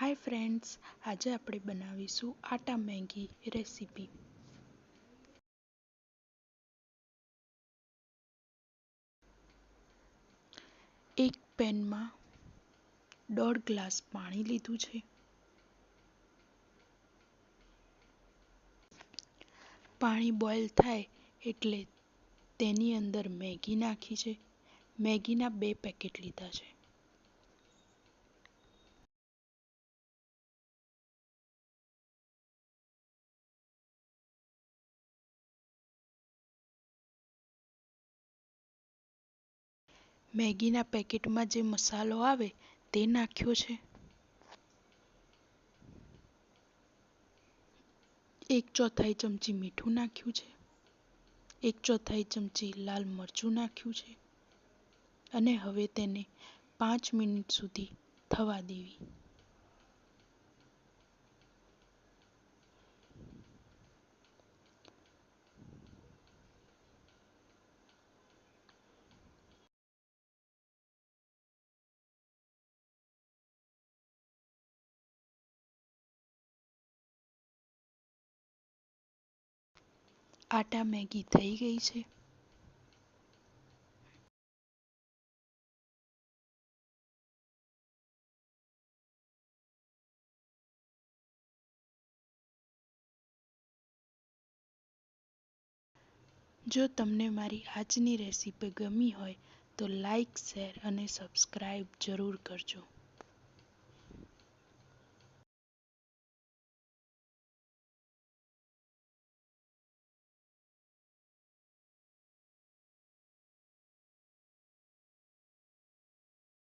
Hi friends આજે આપણે બનાવીશું આટા મેગી રેસીપી. એક પેનમાં દોઢ ગ્લાસ પાણી લીધું છે. પાણી બોઇલ થાય એટલે તેની અંદર મેગી નાખી છે. મેગીના બે પેકેટ લીધા છે. મેગીના પેકેટમાં જે મસાલો આવે તે નાખ્યો છે. એક ચોથાઈ ચમચી મીઠું નાખ્યું છે. એક ચોથાઈ ચમચી લાલ મરચું નાખ્યું છે. અને હવે તેને પાંચ મિનિટ સુધી થવા દેવી. આટા મેગી થઈ ગઈ છે. જો તમને મારી આજની રેસીપી ગમી હોય તો લાઈક, શેર અને સબસ્ક્રાઈબ જરૂર કરજો.